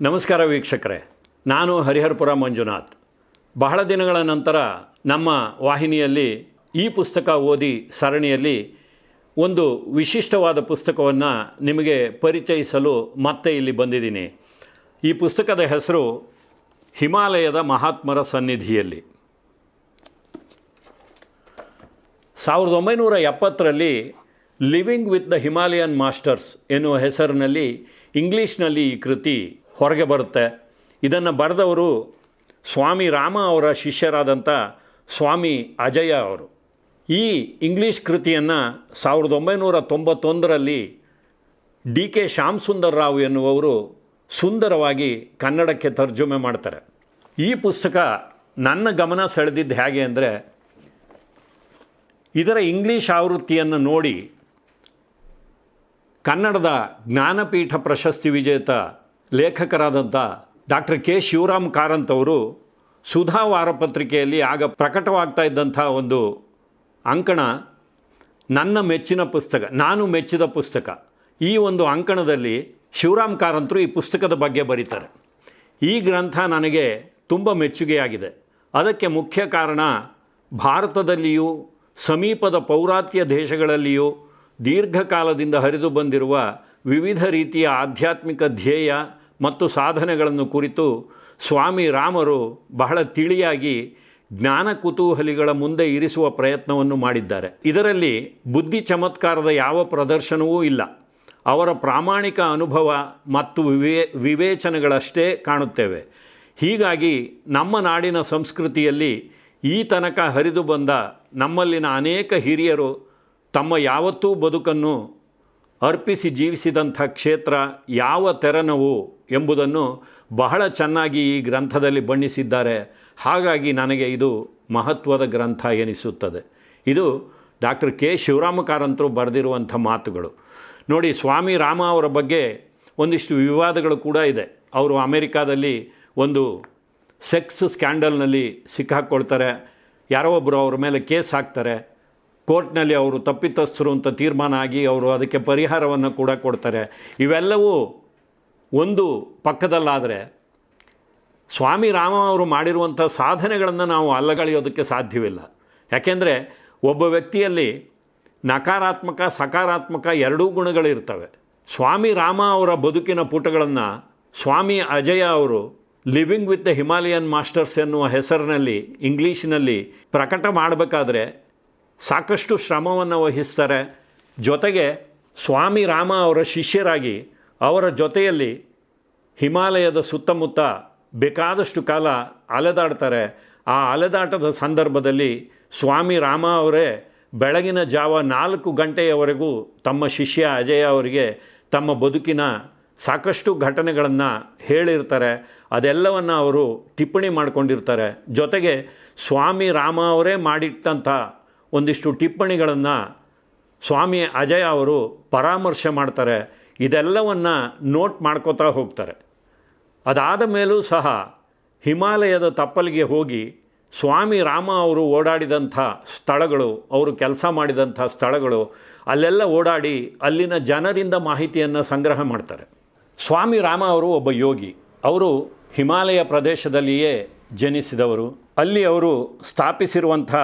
ನಮಸ್ಕಾರ ವೀಕ್ಷಕರೇ. ನಾನು ಹರಿಹರಪುರ ಮಂಜುನಾಥ್. ಬಹಳ ದಿನಗಳ ನಂತರ ನಮ್ಮ ವಾಹಿನಿಯಲ್ಲಿ ಈ ಪುಸ್ತಕ ಓದಿ ಸರಣಿಯಲ್ಲಿ ಒಂದು ವಿಶಿಷ್ಟವಾದ ಪುಸ್ತಕವನ್ನು ನಿಮಗೆ ಪರಿಚಯಿಸಲು ಮತ್ತೆ ಇಲ್ಲಿ ಬಂದಿದ್ದೀನಿ. ಈ ಪುಸ್ತಕದ ಹೆಸರು ಹಿಮಾಲಯದ ಮಹಾತ್ಮರ ಸನ್ನಿಧಿಯಲ್ಲಿ. ಸಾವಿರದ ಒಂಬೈನೂರ ಎಪ್ಪತ್ತರಲ್ಲಿ living with the Himalayan masters ಎನ್ನುವ ಹೆಸರಿನಲ್ಲಿ ಇಂಗ್ಲೀಷ್ನಲ್ಲಿ ಈ ಕೃತಿ ಹೊರಗೆ ಬರುತ್ತೆ. ಇದನ್ನು ಬರೆದವರು ಸ್ವಾಮಿ ರಾಮ ಅವರ ಶಿಷ್ಯರಾದಂಥ ಸ್ವಾಮಿ ಅಜಯ ಅವರು. ಈ ಇಂಗ್ಲೀಷ್ ಕೃತಿಯನ್ನು ಸಾವಿರದ ಒಂಬೈನೂರ ತೊಂಬತ್ತೊಂದರಲ್ಲಿ ಡಿ ಕೆ ಶ್ಯಾಮ್ ಸುಂದರ್ ರಾವ್ ಎನ್ನುವರು ಸುಂದರವಾಗಿ ಕನ್ನಡಕ್ಕೆ ತರ್ಜುಮೆ ಮಾಡ್ತಾರೆ. ಈ ಪುಸ್ತಕ ನನ್ನ ಗಮನ ಸೆಳೆದಿದ್ದು ಹೇಗೆ ಅಂದರೆ, ಇದರ ಇಂಗ್ಲೀಷ್ ಆವೃತ್ತಿಯನ್ನು ನೋಡಿ ಕನ್ನಡದ ಜ್ಞಾನಪೀಠ ಪ್ರಶಸ್ತಿ ವಿಜೇತ ಲೇಖಕರಾದಂಥ ಡಾಕ್ಟರ್ ಕೆ. ಶಿವರಾಮ್ ಕಾರಂತ್ ಅವರು ಸುಧಾ ವಾರಪತ್ರಿಕೆಯಲ್ಲಿ ಆಗ ಪ್ರಕಟವಾಗ್ತಾ ಇದ್ದಂಥ ಒಂದು ಅಂಕಣ ನನ್ನ ಮೆಚ್ಚಿನ ಪುಸ್ತಕ, ನಾನು ಮೆಚ್ಚಿದ ಪುಸ್ತಕ. ಈ ಒಂದು ಅಂಕಣದಲ್ಲಿ ಶಿವರಾಮ್ ಕಾರಂತರು ಈ ಪುಸ್ತಕದ ಬಗ್ಗೆ ಬರೀತಾರೆ. ಈ ಗ್ರಂಥ ನನಗೆ ತುಂಬ ಮೆಚ್ಚುಗೆಯಾಗಿದೆ. ಅದಕ್ಕೆ ಮುಖ್ಯ ಕಾರಣ ಭಾರತದಲ್ಲಿಯೂ, ಸಮೀಪದ ಪೌರಾತ್ಯ ದೇಶಗಳಲ್ಲಿಯೂ, ದೀರ್ಘಕಾಲದಿಂದ ಹರಿದು ಬಂದಿರುವ ವಿವಿಧ ರೀತಿಯ ಆಧ್ಯಾತ್ಮಿಕ ಧ್ಯೇಯ ಮತ್ತು ಸಾಧನೆಗಳನ್ನು ಕುರಿತು ಸ್ವಾಮಿ ರಾಮರು ಬಹಳ ತಿಳಿಯಾಗಿ ಜ್ಞಾನ ಕುತೂಹಲಿಗಳ ಮುಂದೆ ಇರಿಸುವ ಪ್ರಯತ್ನವನ್ನು ಮಾಡಿದ್ದಾರೆ. ಇದರಲ್ಲಿ ಬುದ್ಧಿ ಚಮತ್ಕಾರದ ಯಾವ ಪ್ರದರ್ಶನವೂ ಇಲ್ಲ. ಅವರ ಪ್ರಾಮಾಣಿಕ ಅನುಭವ ಮತ್ತು ವಿವೇ, ವಿವೇಚನೆಗಳಷ್ಟೇ ಕಾಣುತ್ತೇವೆ. ಹೀಗಾಗಿ ನಮ್ಮ ನಾಡಿನ ಸಂಸ್ಕೃತಿಯಲ್ಲಿ ಈ ತನಕ ಹರಿದು ಬಂದ ನಮ್ಮಲ್ಲಿನ ಅನೇಕ ಹಿರಿಯರು ತಮ್ಮ ಯಾವತ್ತೂ ಬದುಕನ್ನು ಅರ್ಪಿಸಿ ಜೀವಿಸಿದಂಥ ಕ್ಷೇತ್ರ ಯಾವ ತೆರನವು ಎಂಬುದನ್ನು ಬಹಳ ಚೆನ್ನಾಗಿ ಈ ಗ್ರಂಥದಲ್ಲಿ ಬಣ್ಣಿಸಿದ್ದಾರೆ. ಹಾಗಾಗಿ ನನಗೆ ಇದು ಮಹತ್ವದ ಗ್ರಂಥ ಎನಿಸುತ್ತದೆ. ಇದು ಡಾಕ್ಟರ್ ಕೆ. ಶಿವರಾಮ ಕಾರಂತರು ಬರೆದಿರುವಂಥ ಮಾತುಗಳು. ನೋಡಿ, ಸ್ವಾಮಿ ರಾಮ ಅವರ ಬಗ್ಗೆ ಒಂದಿಷ್ಟು ವಿವಾದಗಳು ಕೂಡ ಇದೆ. ಅವರು ಅಮೆರಿಕಾದಲ್ಲಿ ಒಂದು ಸೆಕ್ಸ್ ಸ್ಕ್ಯಾಂಡಲ್ನಲ್ಲಿ ಸಿಕ್ಕಾಕ್ಕೊಳ್ತಾರೆ. ಯಾರೋ ಒಬ್ಬರು ಅವ್ರ ಮೇಲೆ ಕೇಸ್ ಹಾಕ್ತಾರೆ. ಕೋರ್ಟ್ನಲ್ಲಿ ಅವರು ತಪ್ಪಿತಸ್ಥರು ಅಂತ ತೀರ್ಮಾನ ಆಗಿ ಅವರು ಅದಕ್ಕೆ ಪರಿಹಾರವನ್ನು ಕೂಡ ಕೊಡ್ತಾರೆ. ಇವೆಲ್ಲವೂ ಒಂದು ಪಕ್ಕದಲ್ಲಾದರೆ ಸ್ವಾಮಿ ರಾಮ ಅವರು ಮಾಡಿರುವಂಥ ಸಾಧನೆಗಳನ್ನು ನಾವು ಅಲ್ಲಗಳೆಯೋದಕ್ಕೆ ಸಾಧ್ಯವಿಲ್ಲ. ಯಾಕೆಂದರೆ ಒಬ್ಬ ವ್ಯಕ್ತಿಯಲ್ಲಿ ನಕಾರಾತ್ಮಕ, ಸಕಾರಾತ್ಮಕ ಎರಡೂ ಗುಣಗಳಿರ್ತವೆ. ಸ್ವಾಮಿ ರಾಮ ಅವರ ಬದುಕಿನ ಪುಟಗಳನ್ನು ಸ್ವಾಮಿ ಅಜಯ ಅವರು living with the Himalayan masters ಎನ್ನುವ ಹೆಸರಿನಲ್ಲಿ, ಇಂಗ್ಲೀಷಿನಲ್ಲಿ ಪ್ರಕಟ ಮಾಡಬೇಕಾದ್ರೆ ಸಾಕಷ್ಟು ಶ್ರಮವನ್ನು ವಹಿಸ್ತಾರೆ. ಜೊತೆಗೆ ಸ್ವಾಮಿ ರಾಮ ಅವರ ಶಿಷ್ಯರಾಗಿ ಅವರ ಜೊತೆಯಲ್ಲಿ ಹಿಮಾಲಯದ ಸುತ್ತಮುತ್ತ ಬೇಕಾದಷ್ಟು ಕಾಲ ಅಲೆದಾಡ್ತಾರೆ. ಆ ಅಲೆದಾಟದ ಸಂದರ್ಭದಲ್ಲಿ ಸ್ವಾಮಿ ರಾಮ ಅವರೇ ಬೆಳಗಿನ ಜಾವ ನಾಲ್ಕು ಗಂಟೆಯವರೆಗೂ ತಮ್ಮ ಶಿಷ್ಯ ಅಜಯ ಅವರಿಗೆ ತಮ್ಮ ಬದುಕಿನ ಸಾಕಷ್ಟು ಘಟನೆಗಳನ್ನು ಹೇಳಿರ್ತಾರೆ. ಅದೆಲ್ಲವನ್ನು ಅವರು ಟಿಪ್ಪಣಿ ಮಾಡಿಕೊಂಡಿರ್ತಾರೆ. ಜೊತೆಗೆ ಸ್ವಾಮಿ ರಾಮ ಅವರೇ ಮಾಡಿಟ್ಟಂಥ ಒಂದಿಷ್ಟು ಟಿಪ್ಪಣಿಗಳನ್ನು ಸ್ವಾಮಿ ಅಜಯ ಅವರು ಪರಾಮರ್ಶೆ ಮಾಡ್ತಾರೆ. ಇದೆಲ್ಲವನ್ನು ನೋಟ್ ಮಾಡ್ಕೋತಾ ಹೋಗ್ತಾರೆ. ಅದಾದ ಮೇಲೂ ಸಹ ಹಿಮಾಲಯದ ತಪ್ಪಲಿಗೆ ಹೋಗಿ ಸ್ವಾಮಿ ರಾಮ ಅವರು ಓಡಾಡಿದಂಥ ಸ್ಥಳಗಳು, ಅವರು ಕೆಲಸ ಮಾಡಿದಂಥ ಸ್ಥಳಗಳು, ಅಲ್ಲೆಲ್ಲ ಓಡಾಡಿ ಅಲ್ಲಿನ ಜನರಿಂದ ಮಾಹಿತಿಯನ್ನು ಸಂಗ್ರಹ ಮಾಡ್ತಾರೆ. ಸ್ವಾಮಿ ರಾಮ ಅವರು ಒಬ್ಬ ಯೋಗಿ. ಅವರು ಹಿಮಾಲಯ ಪ್ರದೇಶದಲ್ಲಿಯೇ ಜನಿಸಿದವರು. ಅಲ್ಲಿ ಅವರು ಸ್ಥಾಪಿಸಿರುವಂಥ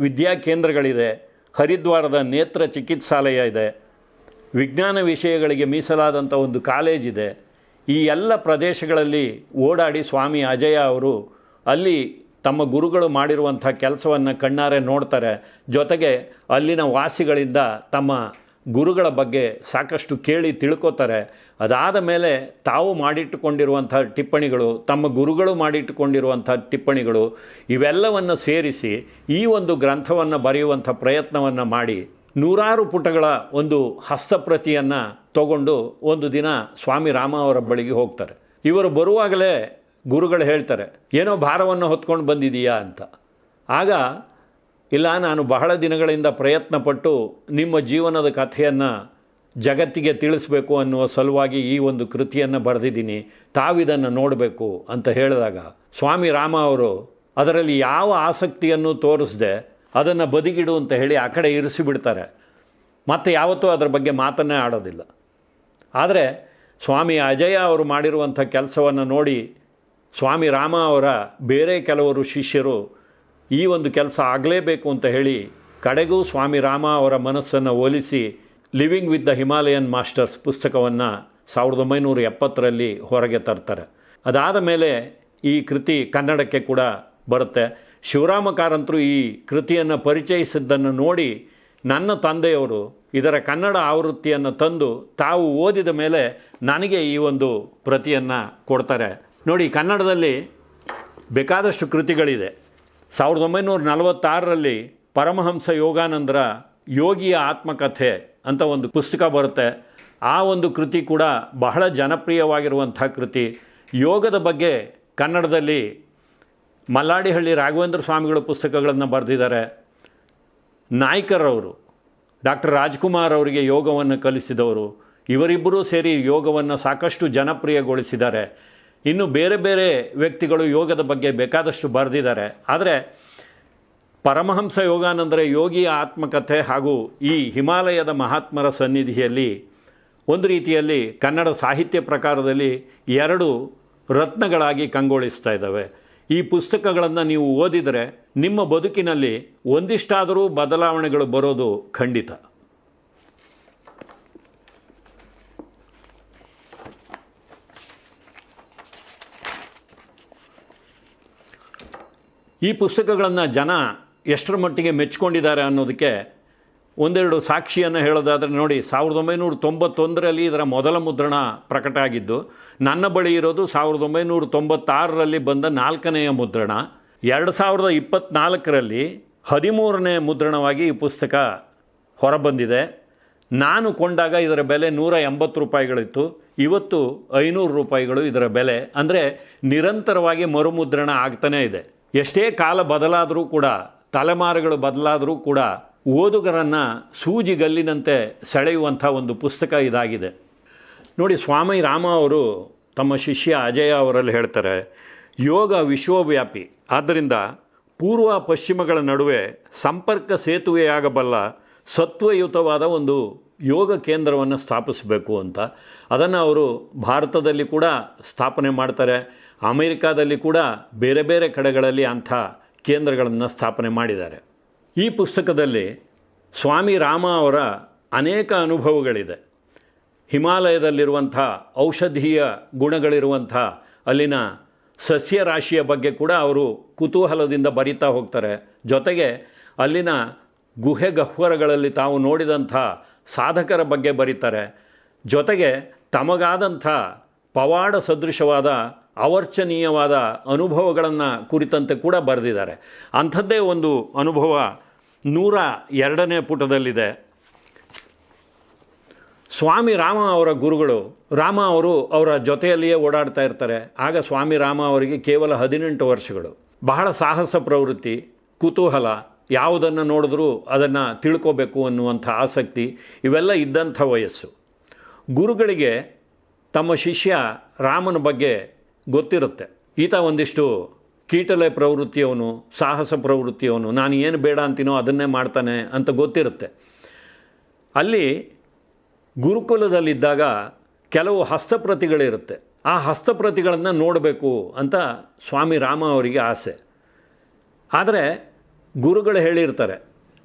ವಿದ್ಯಾಕೇಂದ್ರಗಳಿದೆ ಹರಿದ್ವಾರದ ನೇತ್ರ ಚಿಕಿತ್ಸಾಲಯ ಇದೆ, ವಿಜ್ಞಾನ ವಿಷಯಗಳಿಗೆ ಮೀಸಲಾದಂಥ ಒಂದು ಕಾಲೇಜಿದೆ ಈ ಎಲ್ಲ ಪ್ರದೇಶಗಳಲ್ಲಿ ಓಡಾಡಿ ಸ್ವಾಮಿ ಅಜಯ ಅವರು ಅಲ್ಲಿ ತಮ್ಮ ಗುರುಗಳು ಮಾಡಿರುವಂಥ ಕೆಲಸವನ್ನು ಕಣ್ಣಾರೆ ನೋಡ್ತಾರೆ. ಜೊತೆಗೆ ಅಲ್ಲಿನ ವಾಸಿಗಳಿಂದ ತಮ್ಮ ಗುರುಗಳ ಬಗ್ಗೆ ಸಾಕಷ್ಟು ಕೇಳಿ ತಿಳ್ಕೊತಾರೆ. ಅದಾದ ಮೇಲೆ ತಾವು ಮಾಡಿಟ್ಟುಕೊಂಡಿರುವಂಥ ಟಿಪ್ಪಣಿಗಳು, ತಮ್ಮ ಗುರುಗಳು ಮಾಡಿಟ್ಟುಕೊಂಡಿರುವಂಥ ಟಿಪ್ಪಣಿಗಳು, ಇವೆಲ್ಲವನ್ನು ಸೇರಿಸಿ ಈ ಒಂದು ಗ್ರಂಥವನ್ನು ಬರೆಯುವಂಥ ಪ್ರಯತ್ನವನ್ನು ಮಾಡಿ ನೂರಾರು ಪುಟಗಳ ಒಂದು ಹಸ್ತಪ್ರತಿಯನ್ನು ತಗೊಂಡು ಒಂದು ದಿನ ಸ್ವಾಮಿ ರಾಮ ಅವರ ಬಳಿಗೆ ಹೋಗ್ತಾರೆ. ಇವರು ಬರುವಾಗಲೇ ಗುರುಗಳು ಹೇಳ್ತಾರೆ, ಏನೋ ಭಾರವನ್ನು ಹೊತ್ಕೊಂಡು ಬಂದಿದೀಯಾ ಅಂತ. ಆಗ ಇಲ್ಲ, ನಾನು ಬಹಳ ದಿನಗಳಿಂದ ಪ್ರಯತ್ನಪಟ್ಟು ನಿಮ್ಮ ಜೀವನದ ಕಥೆಯನ್ನು ಜಗತ್ತಿಗೆ ತಿಳಿಸಬೇಕು ಅನ್ನುವ ಸಲುವಾಗಿ ಈ ಒಂದು ಕೃತಿಯನ್ನು ಬರೆದಿದ್ದೀನಿ. ತಾವಿದನ್ನು ನೋಡಬೇಕು ಅಂತ ಹೇಳಿದಾಗ ಸ್ವಾಮಿ ರಾಮ ಅವರು ಅದರಲ್ಲಿ ಯಾವ ಆಸಕ್ತಿಯನ್ನು ತೋರಿಸದೆ, ಅದನ್ನು ಬದಿಗಿಡು ಅಂತ ಹೇಳಿ ಆ ಕಡೆ ಇರಿಸಿಬಿಡ್ತಾರೆ ಮತ್ತು ಯಾವತ್ತೂ ಅದರ ಬಗ್ಗೆ ಮಾತನ್ನೇ ಆಡೋದಿಲ್ಲ. ಆದರೆ ಸ್ವಾಮಿ ಅಜಯ ಅವರು ಮಾಡಿರುವಂಥ ಕೆಲಸವನ್ನು ನೋಡಿ ಸ್ವಾಮಿ ರಾಮ ಅವರ ಬೇರೆ ಕೆಲವರು ಶಿಷ್ಯರು ಈ ಒಂದು ಕೆಲಸ ಆಗಲೇಬೇಕು ಅಂತ ಹೇಳಿ ಕಡೆಗೂ ಸ್ವಾಮಿ ರಾಮ ಅವರ ಮನಸ್ಸನ್ನು ಒಲಿಸಿ living with the Himalayan masters ಪುಸ್ತಕವನ್ನು ಸಾವಿರದ ಒಂಬೈನೂರ ಎಪ್ಪತ್ತರಲ್ಲಿ ಹೊರಗೆ ತರ್ತಾರೆ. ಅದಾದ ಮೇಲೆ ಈ ಕೃತಿ ಕನ್ನಡಕ್ಕೆ ಕೂಡ ಬರುತ್ತೆ. ಶಿವರಾಮ ಕಾರಂತರು ಈ ಕೃತಿಯನ್ನು ಪರಿಚಯಿಸಿದ್ದನ್ನು ನೋಡಿ ನನ್ನ ತಂದೆಯವರು ಇದರ ಕನ್ನಡ ಆವೃತ್ತಿಯನ್ನು ತಂದು ತಾವು ಓದಿದ ಮೇಲೆ ನನಗೆ ಈ ಒಂದು ಪ್ರತಿಯನ್ನು ಕೊಡ್ತಾರೆ. ನೋಡಿ, ಕನ್ನಡದಲ್ಲಿ ಬೇಕಾದಷ್ಟು ಕೃತಿಗಳಿದೆ. ಸಾವಿರದ ಒಂಬೈನೂರ ನಲವತ್ತಾರರಲ್ಲಿ ಪರಮಹಂಸ ಯೋಗಾನಂದರ ಯೋಗಿಯ ಆತ್ಮಕಥೆ ಅಂತ ಒಂದು ಪುಸ್ತಕ ಬರುತ್ತೆ. ಆ ಒಂದು ಕೃತಿ ಕೂಡ ಬಹಳ ಜನಪ್ರಿಯವಾಗಿರುವಂಥ ಕೃತಿ. ಯೋಗದ ಬಗ್ಗೆ ಕನ್ನಡದಲ್ಲಿ ಮಲ್ಲಾಡಿಹಳ್ಳಿ ರಾಘವೇಂದ್ರ ಸ್ವಾಮಿಗಳ ಪುಸ್ತಕಗಳನ್ನು ಬರೆದಿದ್ದಾರೆ. ನಾಯ್ಕರವರು, ಡಾಕ್ಟರ್ ರಾಜ್ಕುಮಾರ್ ಅವರಿಗೆ ಯೋಗವನ್ನು ಕಲಿಸಿದವರು. ಇವರಿಬ್ಬರೂ ಸೇರಿ ಯೋಗವನ್ನು ಸಾಕಷ್ಟು ಜನಪ್ರಿಯಗೊಳಿಸಿದ್ದಾರೆ. ಇನ್ನು ಬೇರೆ ಬೇರೆ ವ್ಯಕ್ತಿಗಳು ಯೋಗದ ಬಗ್ಗೆ ಬೇಕಾದಷ್ಟು ಬರೆದಿದ್ದಾರೆ. ಆದರೆ ಪರಮಹಂಸ ಯೋಗಾನಂದರೆ ಯೋಗಿಯ ಆತ್ಮಕಥೆ ಹಾಗೂ ಈ ಹಿಮಾಲಯದ ಮಹಾತ್ಮರ ಸನ್ನಿಧಿಯಲ್ಲಿ ಒಂದು ರೀತಿಯಲ್ಲಿ ಕನ್ನಡ ಸಾಹಿತ್ಯ ಪ್ರಕಾರದಲ್ಲಿ ಎರಡು ರತ್ನಗಳಾಗಿ ಕಂಗೊಳಿಸ್ತಾ ಇದ್ದಾವೆ. ಈ ಪುಸ್ತಕಗಳನ್ನು ನೀವು ಓದಿದರೆ ನಿಮ್ಮ ಬದುಕಿನಲ್ಲಿ ಒಂದಿಷ್ಟಾದರೂ ಬದಲಾವಣೆಗಳು ಬರೋದು ಖಂಡಿತ. ಈ ಪುಸ್ತಕಗಳನ್ನು ಜನ ಎಷ್ಟರ ಮಟ್ಟಿಗೆ ಮೆಚ್ಕೊಂಡಿದ್ದಾರೆ ಅನ್ನೋದಕ್ಕೆ ಒಂದೆರಡು ಸಾಕ್ಷಿಯನ್ನು ಹೇಳೋದಾದರೆ ನೋಡಿ, ಸಾವಿರದ ಒಂಬೈನೂರ ತೊಂಬತ್ತೊಂದರಲ್ಲಿ ಇದರ ಮೊದಲ ಮುದ್ರಣ ಪ್ರಕಟ ಆಗಿದ್ದು, ನನ್ನ ಬಳಿ ಇರೋದು ಸಾವಿರದ ಒಂಬೈನೂರ ತೊಂಬತ್ತಾರರಲ್ಲಿ ಬಂದ ನಾಲ್ಕನೆಯ ಮುದ್ರಣ. ಎರಡು ಸಾವಿರದ ಇಪ್ಪತ್ತ್ನಾಲ್ಕರಲ್ಲಿ ಹದಿಮೂರನೇ ಮುದ್ರಣವಾಗಿ ಈ ಪುಸ್ತಕ ಹೊರಬಂದಿದೆ. ನಾನು ಕೊಂಡಾಗ ಇದರ ಬೆಲೆ ನೂರ ಎಂಬತ್ತು ರೂಪಾಯಿಗಳಿತ್ತು. ಇವತ್ತು ಐನೂರು ರೂಪಾಯಿಗಳು ಇದರ ಬೆಲೆ. ಅಂದರೆ ನಿರಂತರವಾಗಿ ಮರುಮುದ್ರಣ ಆಗ್ತಾನೇ ಇದೆ. ಎಷ್ಟೇ ಕಾಲ ಬದಲಾದರೂ ಕೂಡ, ತಲೆಮಾರುಗಳು ಬದಲಾದರೂ ಕೂಡ, ಓದುಗರನ್ನು ಸೂಜಿಗಲ್ಲಿನಂತೆ ಸೆಳೆಯುವಂಥ ಒಂದು ಪುಸ್ತಕ ಇದಾಗಿದೆ. ನೋಡಿ, ಸ್ವಾಮಿ ರಾಮ ಅವರು ತಮ್ಮ ಶಿಷ್ಯ ಅಜಯ ಅವರಲ್ಲಿ ಹೇಳ್ತಾರೆ, ಯೋಗ ವಿಶ್ವವ್ಯಾಪಿ. ಆದ್ದರಿಂದ ಪೂರ್ವ ಪಶ್ಚಿಮಗಳ ನಡುವೆ ಸಂಪರ್ಕ ಸೇತುವೆಯಾಗಬಲ್ಲ ಸತ್ವಯುತವಾದ ಒಂದು ಯೋಗ ಕೇಂದ್ರವನ್ನು ಸ್ಥಾಪಿಸಬೇಕು ಅಂತ. ಅದನ್ನು ಅವರು ಭಾರತದಲ್ಲಿ ಕೂಡ ಸ್ಥಾಪನೆ ಮಾಡ್ತಾರೆ. ಅಮೆರಿಕಾದಲ್ಲಿ ಕೂಡ ಬೇರೆ ಬೇರೆ ಕಡೆಗಳಲ್ಲಿ ಅಂಥ ಕೇಂದ್ರಗಳನ್ನು ಸ್ಥಾಪನೆ ಮಾಡಿದ್ದಾರೆ. ಈ ಪುಸ್ತಕದಲ್ಲಿ ಸ್ವಾಮಿ ರಾಮ ಅವರ ಅನೇಕ ಅನುಭವಗಳಿದೆ. ಹಿಮಾಲಯದಲ್ಲಿರುವಂಥ ಔಷಧೀಯ ಗುಣಗಳಿರುವಂಥ ಅಲ್ಲಿನ ಸಸ್ಯರಾಶಿಯ ಬಗ್ಗೆ ಕೂಡ ಅವರು ಕುತೂಹಲದಿಂದ ಬರಿತಾ ಹೋಗ್ತಾರೆ. ಜೊತೆಗೆ ಅಲ್ಲಿನ ಗುಹೆ ಗಹ್ವರಗಳಲ್ಲಿ ತಾವು ನೋಡಿದಂಥ ಸಾಧಕರ ಬಗ್ಗೆ ಬರೀತಾರೆ. ಜೊತೆಗೆ ತಮಗಾದಂಥ ಪವಾಡ ಸದೃಶವಾದ ಅವರ್ಚನೀಯವಾದ ಅನುಭವಗಳನ್ನು ಕುರಿತಂತೆ ಕೂಡ ಬರೆದಿದ್ದಾರೆ. ಅಂಥದ್ದೇ ಒಂದು ಅನುಭವ ನೂರ ಎರಡನೇ ಪುಟದಲ್ಲಿದೆ. ಸ್ವಾಮಿ ರಾಮ ಅವರ ಗುರುಗಳು, ರಾಮ ಅವರು ಅವರ ಜೊತೆಯಲ್ಲಿಯೇ ಓಡಾಡ್ತಾ ಇರ್ತಾರೆ. ಆಗ ಸ್ವಾಮಿ ರಾಮ ಅವರಿಗೆ ಕೇವಲ ಹದಿನೆಂಟು ವರ್ಷಗಳು. ಬಹಳ ಸಾಹಸ ಪ್ರವೃತ್ತಿ, ಕುತೂಹಲ, ಯಾವುದನ್ನು ನೋಡಿದ್ರೂ ಅದನ್ನು ತಿಳ್ಕೋಬೇಕು ಅನ್ನುವಂಥ ಆಸಕ್ತಿ ಇವೆಲ್ಲ ಇದ್ದಂಥ ವಯಸ್ಸು. ಗುರುಗಳಿಗೆ ತಮ್ಮ ಶಿಷ್ಯ ರಾಮನ ಬಗ್ಗೆ ಗೊತ್ತಿರುತ್ತೆ. ಈತ ಒಂದಿಷ್ಟು ಕೀಟಲೆ ಪ್ರವೃತ್ತಿಯವನು, ಸಾಹಸ ಪ್ರವೃತ್ತಿಯವನು, ನಾನು ಏನು ಬೇಡ ಅಂತೀನೋ ಅದನ್ನೇ ಮಾಡ್ತಾನೆ ಅಂತ ಗೊತ್ತಿರುತ್ತೆ. ಅಲ್ಲಿ ಗುರುಕುಲದಲ್ಲಿದ್ದಾಗ ಕೆಲವು ಹಸ್ತಪ್ರತಿಗಳಿರುತ್ತೆ. ಆ ಹಸ್ತಪ್ರತಿಗಳನ್ನು ನೋಡಬೇಕು ಅಂತ ಸ್ವಾಮಿ ರಾಮ ಅವರಿಗೆ ಆಸೆ. ಆದರೆ ಗುರುಗಳು ಹೇಳಿರ್ತಾರೆ,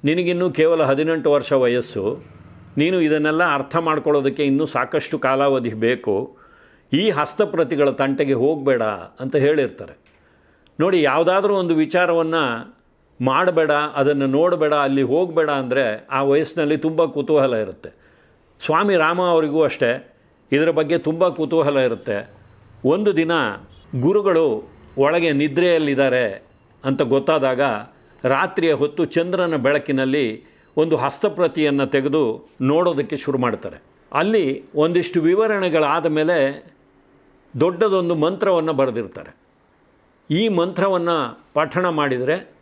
ನಿನಗಿನ್ನೂ ಕೇವಲ ಹದಿನೆಂಟು ವರ್ಷ ವಯಸ್ಸು ನೀನು ಇದನ್ನೆಲ್ಲ ಅರ್ಥ ಮಾಡ್ಕೊಳ್ಳೋದಕ್ಕೆ ಇನ್ನೂ ಸಾಕಷ್ಟು ಕಾಲಾವಧಿ ಬೇಕು. ಈ ಹಸ್ತಪ್ರತಿಗಳ ತಂಟೆಗೆ ಹೋಗಬೇಡ ಅಂತ ಹೇಳಿರ್ತಾರೆ. ನೋಡಿ, ಯಾವುದಾದ್ರೂ ಒಂದು ವಿಚಾರವನ್ನು ಮಾಡಬೇಡ, ಅದನ್ನು ನೋಡಬೇಡ, ಅಲ್ಲಿ ಹೋಗಬೇಡ ಅಂದರೆ ಆ ವಯಸ್ಸಿನಲ್ಲಿ ತುಂಬ ಕುತೂಹಲ ಇರುತ್ತೆ. ಸ್ವಾಮಿ ರಾಮ ಅವರಿಗೂ ಅಷ್ಟೇ, ಇದರ ಬಗ್ಗೆ ತುಂಬ ಕುತೂಹಲ ಇರುತ್ತೆ. ಒಂದು ದಿನ ಗುರುಗಳು ಒಳಗೆ ನಿದ್ರೆಯಲ್ಲಿದ್ದಾರೆ ಅಂತ ಗೊತ್ತಾದಾಗ ರಾತ್ರಿಯ ಹೊತ್ತು ಚಂದ್ರನ ಬೆಳಕಿನಲ್ಲಿ ಒಂದು ಹಸ್ತಪ್ರತಿಯನ್ನು ತೆಗೆದು ನೋಡೋದಕ್ಕೆ ಶುರು ಮಾಡ್ತಾರೆ. ಅಲ್ಲಿ ಒಂದಿಷ್ಟು ವಿವರಣೆಗಳಾದ ಮೇಲೆ ದೊಡ್ಡದೊಂದು ಮಂತ್ರವನ್ನು ಬರೆದಿರ್ತಾರೆ. ಈ ಮಂತ್ರವನ್ನು ಪಠಣ ಮಾಡಿದರೆ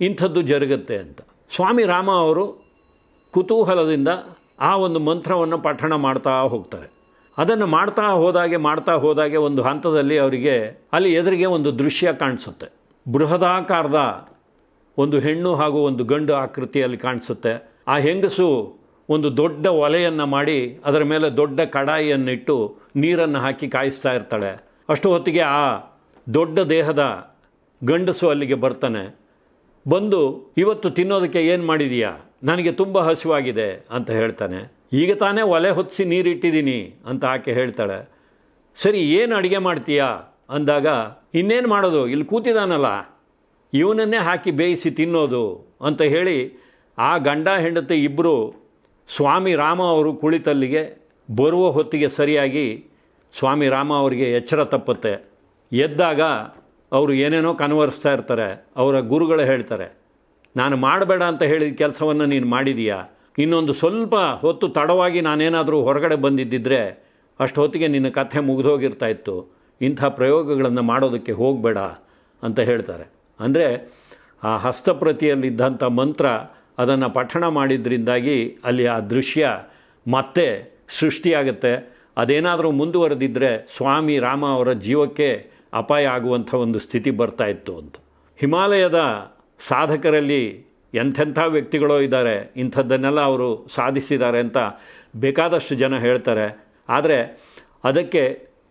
ಇಂಥದ್ದು ಜರುಗುತ್ತೆ ಅಂತ. ಸ್ವಾಮಿ ರಾಮ ಅವರು ಕುತೂಹಲದಿಂದ ಆ ಒಂದು ಮಂತ್ರವನ್ನು ಪಠಣ ಮಾಡ್ತಾ ಹೋಗ್ತಾರೆ. ಅದನ್ನು ಮಾಡ್ತಾ ಹೋದಾಗೆ ಮಾಡ್ತಾ ಹೋದಾಗೆ ಒಂದು ಹಂತದಲ್ಲಿ ಅವರಿಗೆ ಅಲ್ಲಿ ಎದುರಿಗೆ ಒಂದು ದೃಶ್ಯ ಕಾಣಿಸುತ್ತೆ. ಬೃಹದಾಕಾರದ ಒಂದು ಹೆಣ್ಣು ಹಾಗೂ ಒಂದು ಗಂಡು ಆಕೃತಿಯಲ್ಲಿ ಕಾಣಿಸುತ್ತೆ. ಆ ಹೆಂಗಸು ಒಂದು ದೊಡ್ಡ ಒಲೆಯನ್ನು ಮಾಡಿ ಅದರ ಮೇಲೆ ದೊಡ್ಡ ಕಡಾಯಿಯನ್ನಿಟ್ಟು ನೀರನ್ನು ಹಾಕಿ ಕಾಯಿಸ್ತಾ ಇರ್ತಾಳೆ. ಅಷ್ಟು ಹೊತ್ತಿಗೆ ಆ ದೊಡ್ಡ ದೇಹದ ಗಂಡಸು ಅಲ್ಲಿಗೆ ಬರ್ತಾನೆ. ಬಂದು, ಇವತ್ತು ತಿನ್ನೋದಕ್ಕೆ ಏನು ಮಾಡಿದೀಯಾ? ನನಗೆ ತುಂಬ ಹಸಿವಾಗಿದೆ ಅಂತ ಹೇಳ್ತಾನೆ. ಈಗ ತಾನೇ ಒಲೆ ಹೊತ್ತಿಸಿ ನೀರಿಟ್ಟಿದ್ದೀನಿ ಅಂತ ಆಕೆ ಹೇಳ್ತಾಳೆ. ಸರಿ, ಏನು ಅಡುಗೆ ಮಾಡ್ತೀಯಾ? ಅಂದಾಗ, ಇನ್ನೇನು ಮಾಡೋದು? ಇಲ್ಲಿ ಕೂತಿದಾನಲ್ಲ. ಇವನನ್ನೇ ಹಾಕಿ ಬೇಯಿಸಿ ತಿನ್ನೋದು ಅಂತ ಹೇಳಿ ಆ ಗಂಡ ಹೆಂಡತಿ ಇಬ್ಬರು ಸ್ವಾಮಿ ರಾಮ ಅವರು ಕುಳಿತಲ್ಲಿಗೆ ಬರುವ ಹೊತ್ತಿಗೆ ಸರಿಯಾಗಿ ಸ್ವಾಮಿ ರಾಮ ಅವರಿಗೆ ಎಚ್ಚರ ತಪ್ಪುತ್ತೆ. ಎದ್ದಾಗ ಅವರು ಏನೇನೋ ಕನ್ವರ್ಸ್ತಾ ಇರ್ತಾರೆ, ಅವರ ಗುರುಗಳು ಹೇಳ್ತಾರೆ, ನಾನು ಮಾಡಬೇಡ ಅಂತ ಹೇಳಿದ ಕೆಲಸವನ್ನು ನೀನು ಮಾಡಿದೀಯಾ? ಇನ್ನೊಂದು ಸ್ವಲ್ಪ ಹೊತ್ತು ತಡವಾಗಿ ನಾನೇನಾದರೂ ಹೊರಗಡೆ ಬಂದಿದ್ದಿದ್ರೆ ಅಷ್ಟು ಹೊತ್ತಿಗೆ ನಿನ್ನ ಕಥೆ ಮುಗಿದೋಗಿರ್ತಾ ಇತ್ತು. ಇಂಥ ಪ್ರಯೋಗಗಳನ್ನು ಮಾಡೋದಕ್ಕೆ ಹೋಗಬೇಡ ಅಂತ ಹೇಳ್ತಾರೆ. ಅಂದರೆ ಆ ಹಸ್ತಪ್ರತಿಯಲ್ಲಿದ್ದಂಥ ಮಂತ್ರ ಅದನ್ನು ಪಠಣ ಮಾಡಿದ್ರಿಂದಾಗಿ ಅಲ್ಲಿ ಆ ದೃಶ್ಯ ಮತ್ತೆ ಸೃಷ್ಟಿಯಾಗುತ್ತೆ. ಅದೇನಾದರೂ ಮುಂದುವರೆದಿದ್ದರೆ ಸ್ವಾಮಿ ರಾಮ ಅವರ ಜೀವಕ್ಕೆ ಅಪಾಯ ಆಗುವಂಥ ಒಂದು ಸ್ಥಿತಿ ಬರ್ತಾ ಇತ್ತು ಅಂತ. ಹಿಮಾಲಯದ ಸಾಧಕರಲ್ಲಿ ಎಂಥೆಂಥ ವ್ಯಕ್ತಿಗಳೋ ಇದ್ದಾರೆ, ಇಂಥದ್ದನ್ನೆಲ್ಲ ಅವರು ಸಾಧಿಸಿದ್ದಾರೆ ಅಂತ ಬೇಕಾದಷ್ಟು ಜನ ಹೇಳ್ತಾರೆ. ಆದರೆ ಅದಕ್ಕೆ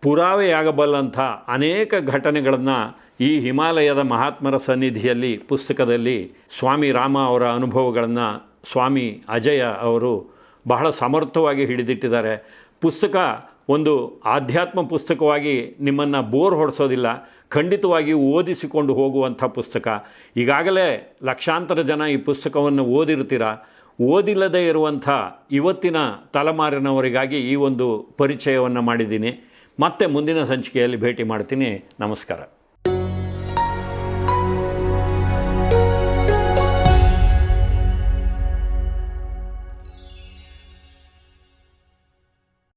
ಪುರಾವೆಯಾಗಬಲ್ಲಂಥ ಅನೇಕ ಘಟನೆಗಳನ್ನು ಈ ಹಿಮಾಲಯದ ಮಹಾತ್ಮರ ಸನ್ನಿಧಿಯಲ್ಲಿ, ಪುಸ್ತಕದಲ್ಲಿ ಸ್ವಾಮಿ ರಾಮ ಅವರ ಅನುಭವಗಳನ್ನು ಸ್ವಾಮಿ ಅಜಯ ಅವರು ಬಹಳ ಸಮರ್ಥವಾಗಿ ಹಿಡಿದಿಟ್ಟಿದ್ದಾರೆ. ಪುಸ್ತಕ ಒಂದು ಆಧ್ಯಾತ್ಮ ಪುಸ್ತಕವಾಗಿ ನಿಮ್ಮನ್ನು ಬೋರ್ ಹೊಡೆಸೋದಿಲ್ಲ. ಖಂಡಿತವಾಗಿ ಓದಿಸಿಕೊಂಡು ಹೋಗುವಂಥ ಪುಸ್ತಕ. ಈಗಾಗಲೇ ಲಕ್ಷಾಂತರ ಜನ ಈ ಪುಸ್ತಕವನ್ನು ಓದಿರ್ತೀರ ಓದಿಲ್ಲದೆ ಇರುವಂಥ ಇವತ್ತಿನ ತಲೆಮಾರಿನವರಿಗಾಗಿ ಈ ಒಂದು ಪರಿಚಯವನ್ನು ಮಾಡಿದ್ದೀನಿ. ಮತ್ತೆ ಮುಂದಿನ ಸಂಚಿಕೆಯಲ್ಲಿ ಭೇಟಿ ಮಾಡ್ತೀನಿ. ನಮಸ್ಕಾರ.